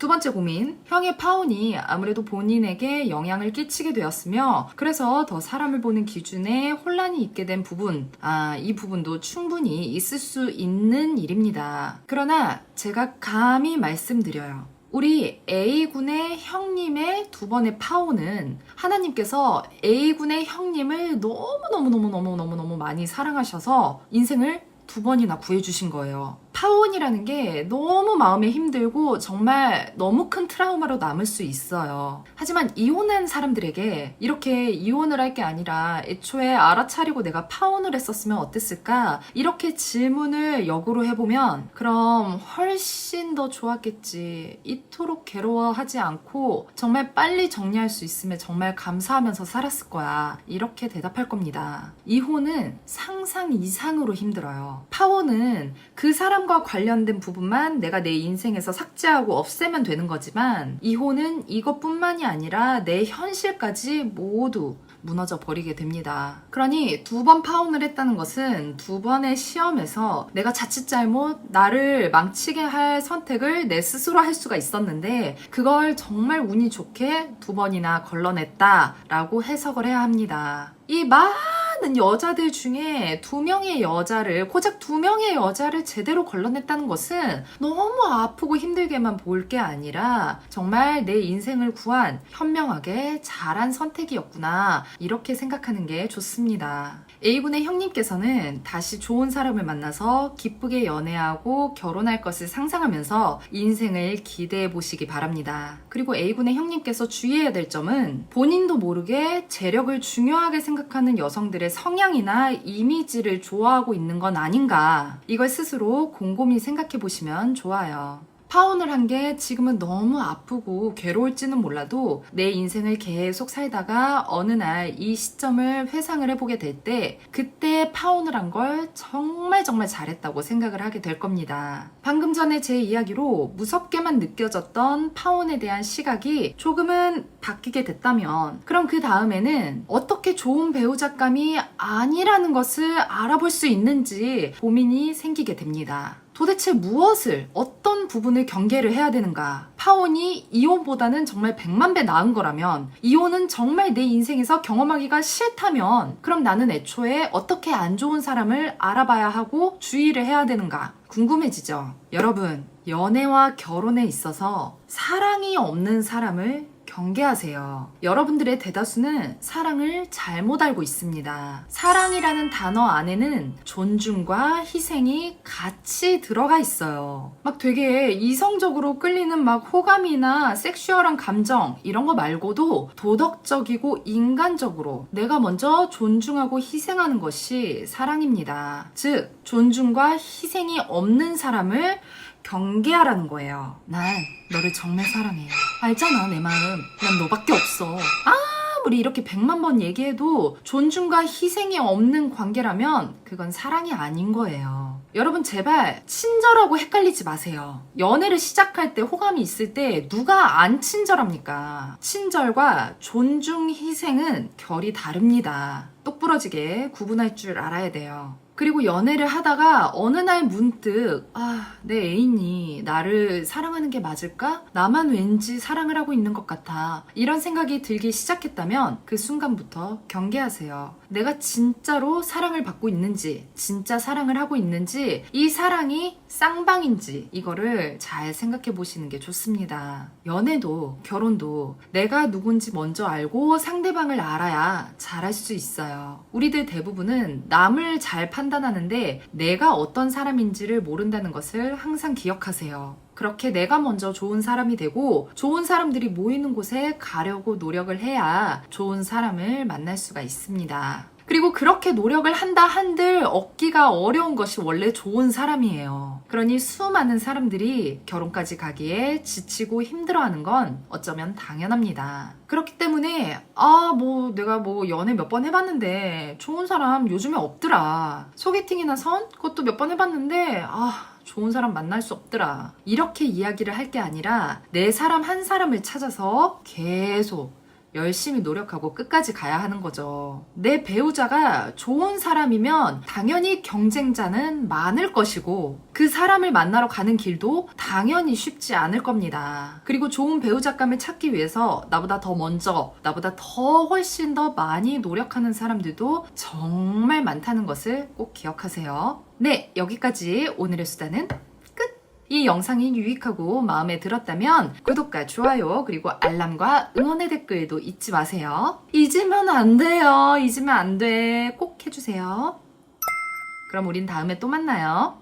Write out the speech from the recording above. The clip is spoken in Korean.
두 번째 고민, 형의 파혼이 아무래도 본인에게 영향을 끼치게 되었으며, 그래서 더 사람을 보는 기준에 혼란이 있게 된 부분, 아, 이 부분도 충분히 있을 수 있는 일입니다. 그러나 제가 감히 말씀드려요. 우리 A군의 형님의 두 번의 파혼은 하나님께서 A군의 형님을 너무너무너무너무너무너무 많이 사랑하셔서 인생을 두 번이나 구해주신 거예요. 파혼이라는 게 너무 마음에 힘들고 정말 너무 큰 트라우마로 남을 수 있어요. 하지만 이혼한 사람들에게 이렇게 이혼을 할 게 아니라 애초에 알아차리고 내가 파혼을 했었으면 어땠을까? 이렇게 질문을 역으로 해보면 그럼 훨씬 더 좋았겠지. 이토록 괴로워하지 않고 정말 빨리 정리할 수 있으면 정말 감사하면서 살았을 거야. 이렇게 대답할 겁니다. 이혼은 상상 이상으로 힘들어요. 파혼은 그 사람 과 관련된 부분만 내가 내 인생에서 삭제하고 없애면 되는 거지만 이혼은 이것뿐만이 아니라 내 현실까지 모두 무너져 버리게 됩니다. 그러니 두 번 파혼을 했다는 것은 두 번의 시험에서 내가 자칫 잘못 나를 망치게 할 선택을 내 스스로 할 수가 있었는데 그걸 정말 운이 좋게 두 번이나 걸러냈다라고 해석을 해야 합니다. 이 많은 여자들 중에 두 명의 여자를 고작 두 명의 여자를 제대로 걸러냈다는 것은 너무 아프고 힘들게만 보일 게 아니라 정말 내 인생을 구한 현명하게 잘한 선택이었구나 이렇게 생각하는 게 좋습니다. A군의 형님께서는 다시 좋은 사람을 만나서 기쁘게 연애하고 결혼할 것을 상상하면서 인생을 기대해 보시기 바랍니다. 그리고 A군의 형님께서 주의해야 될 점은 본인도 모르게 재력을 중요하게 생각하는 여성들의 성향이나 이미지를 좋아하고 있는 건 아닌가. 이걸 스스로 곰곰이 생각해 보시면 좋아요. 파혼을 한 게 지금은 너무 아프고 괴로울지는 몰라도 내 인생을 계속 살다가 어느 날 이 시점을 회상을 해보게 될 때 그때 파혼을 한 걸 정말 정말 잘했다고 생각을 하게 될 겁니다. 방금 전에 제 이야기로 무섭게만 느껴졌던 파혼에 대한 시각이 조금은 바뀌게 됐다면 그럼 그 다음에는 어떻게 좋은 배우 작감이 아니라는 것을 알아볼 수 있는지 고민이 생기게 됩니다. 도대체 무엇을, 어떤 부분을 경계를 해야 되는가? 파혼이 이혼보다는 정말 100만 배 나은 거라면, 이혼은 정말 내 인생에서 경험하기가 싫다면, 그럼 나는 애초에 어떻게 안 좋은 사람을 알아봐야 하고 주의를 해야 되는가? 궁금해지죠? 여러분, 연애와 결혼에 있어서 사랑이 없는 사람을 경계하세요. 여러분들의 대다수는 사랑을 잘못 알고 있습니다. 사랑이라는 단어 안에는 존중과 희생이 같이 들어가 있어요. 막 되게 이성적으로 끌리는 막 호감이나 섹슈얼한 감정 이런 거 말고도 도덕적이고 인간적으로 내가 먼저 존중하고 희생하는 것이 사랑입니다. 즉, 존중과 희생이 없는 사람을 경계하라는 거예요. 난 너를 정말 사랑해. 알잖아, 내 마음. 난 너밖에 없어. 아무리 이렇게 백만 번 얘기해도 존중과 희생이 없는 관계라면 그건 사랑이 아닌 거예요. 여러분, 제발 친절하고 헷갈리지 마세요. 연애를 시작할 때 호감이 있을 때 누가 안 친절합니까? 친절과 존중, 희생은 결이 다릅니다. 똑부러지게 구분할 줄 알아야 돼요. 그리고 연애를 하다가 어느 날 문득 아, 내 애인이 나를 사랑하는 게 맞을까? 나만 왠지 사랑을 하고 있는 것 같아. 이런 생각이 들기 시작했다면 그 순간부터 경계하세요. 내가 진짜로 사랑을 받고 있는지, 진짜 사랑을 하고 있는지, 이 사랑이 쌍방인지 이거를 잘 생각해 보시는 게 좋습니다. 연애도 결혼도 내가 누군지 먼저 알고 상대방을 알아야 잘할 수 있어요. 우리들 대부분은 남을 잘 판단하는데 내가 어떤 사람인지를 모른다는 것을 항상 기억하세요. 그렇게 내가 먼저 좋은 사람이 되고 좋은 사람들이 모이는 곳에 가려고 노력을 해야 좋은 사람을 만날 수가 있습니다. 그리고 그렇게 노력을 한다 한들 얻기가 어려운 것이 원래 좋은 사람이에요. 그러니 수많은 사람들이 결혼까지 가기에 지치고 힘들어하는 건 어쩌면 당연합니다. 그렇기 때문에 아 뭐 내가 뭐 연애 몇 번 해봤는데 좋은 사람 요즘에 없더라. 소개팅이나 선 그것도 몇 번 해봤는데 아 좋은 사람 만날 수 없더라. 이렇게 이야기를 할 게 아니라 내 사람 한 사람을 찾아서 계속 열심히 노력하고 끝까지 가야 하는 거죠. 내 배우자가 좋은 사람이면 당연히 경쟁자는 많을 것이고 그 사람을 만나러 가는 길도 당연히 쉽지 않을 겁니다. 그리고 좋은 배우자감을 찾기 위해서 나보다 더 먼저, 나보다 더 훨씬 더 많이 노력하는 사람들도 정말 많다는 것을 꼭 기억하세요. 네, 여기까지 오늘의 수다는 이 영상이 유익하고 마음에 들었다면 구독과 좋아요 그리고 알람과 응원의 댓글도 잊지 마세요. 잊으면 안 돼요. 잊으면 안 돼. 꼭 해주세요. 그럼 우린 다음에 또 만나요.